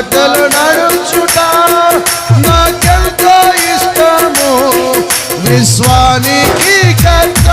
బాటలు నడుచుట నాకెంతో ఇష్టము. విశ్వానికి కర్త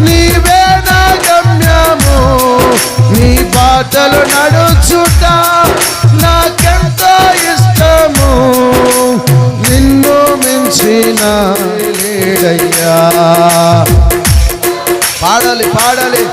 నీవే నా గమ్యము నీ బాటలు నడుచుట నాకెంతో ఇష్టము. నిన్ను మించిన లేడయ్యా. పాడాలి పాడాలి.